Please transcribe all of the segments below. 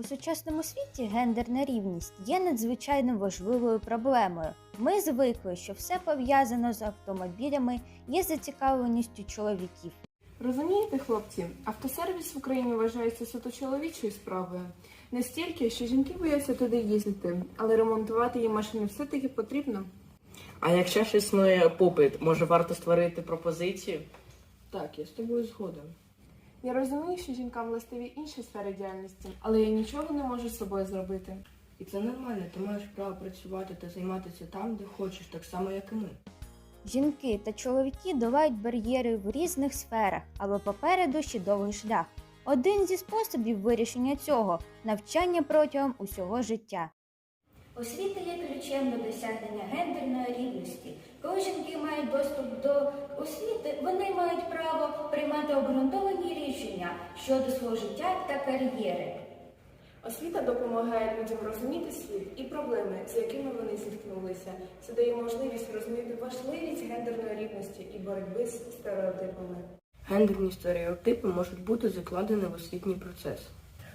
У сучасному світі гендерна рівність є надзвичайно важливою проблемою. Ми звикли, що все пов'язано з автомобілями є зацікавленістю чоловіків. Розумієте, хлопці, автосервіс в Україні вважається суто чоловічою справою. Настільки, що жінки бояться туди їздити, але ремонтувати їм машини все-таки потрібно. А якщо ж існує попит, може варто створити пропозицію? Так, я з тобою згоден. Я розумію, що жінкам властиві інші сфери діяльності, але я нічого не можу з собою зробити. І це нормально, ти маєш право працювати та займатися там, де хочеш, так само, як і ми. Жінки та чоловіки долають бар'єри в різних сферах, але попереду ще довгий шлях. Один зі способів вирішення цього навчання протягом усього життя. Освіта є ключем до досягнення гендерної рівності. Коли жінки мають доступ до освіти, вони мають право приймати обґрунтовані рішення щодо свого життя та кар'єри. Освіта допомагає людям розуміти світ і проблеми, з якими вони зіткнулися. Це дає можливість розуміти важливість гендерної рівності і боротьби з стереотипами. Гендерні стереотипи можуть бути закладені в освітній процес.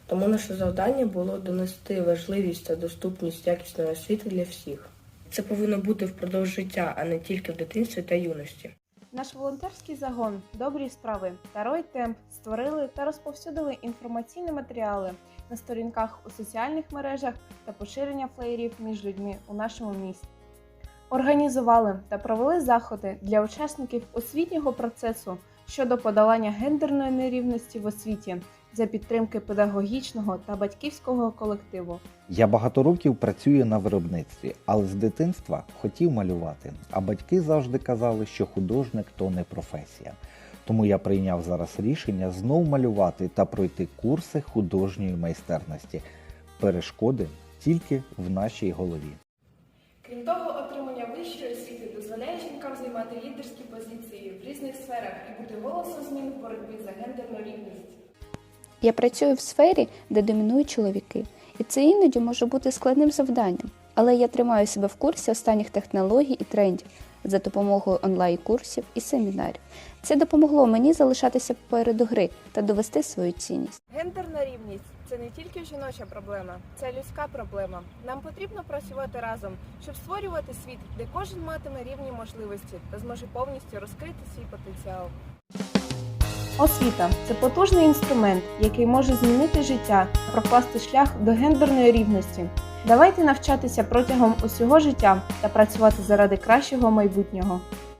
Тому наше завдання було донести важливість та доступність якісної освіти для всіх. Це повинно бути впродовж життя, а не тільки в дитинстві та юності. Наш волонтерський загон Добрі справи та Рой Темп створили та розповсюдили інформаційні матеріали на сторінках у соціальних мережах та поширення флеєрів між людьми у нашому місті. Організували та провели заходи для учасників освітнього процесу щодо подолання гендерної нерівності в освіті за підтримки педагогічного та батьківського колективу. Я багато років працюю на виробництві, але з дитинства хотів малювати. А батьки завжди казали, що художник то не професія. Тому я прийняв зараз рішення знов малювати та пройти курси художньої майстерності. Перешкоди тільки в нашій голові. Крім того, отримання вищої освіти дозволяє жінкам займати лідерські позиції в різних сферах і бути голосом змін в боротьбі за гендерну рівність. Я працюю в сфері, де домінують чоловіки, і це іноді може бути складним завданням. Але я тримаю себе в курсі останніх технологій і трендів за допомогою онлайн-курсів і семінарів. Це допомогло мені залишатися попереду гри та довести свою цінність. Гендерна рівність це не тільки жіноча проблема, це людська проблема. Нам потрібно працювати разом, щоб створювати світ, де кожен матиме рівні можливості та зможе повністю розкрити свій потенціал. Освіта це потужний інструмент, який може змінити життя, прокласти шлях до гендерної рівності. Давайте навчатися протягом усього життя та працювати заради кращого майбутнього.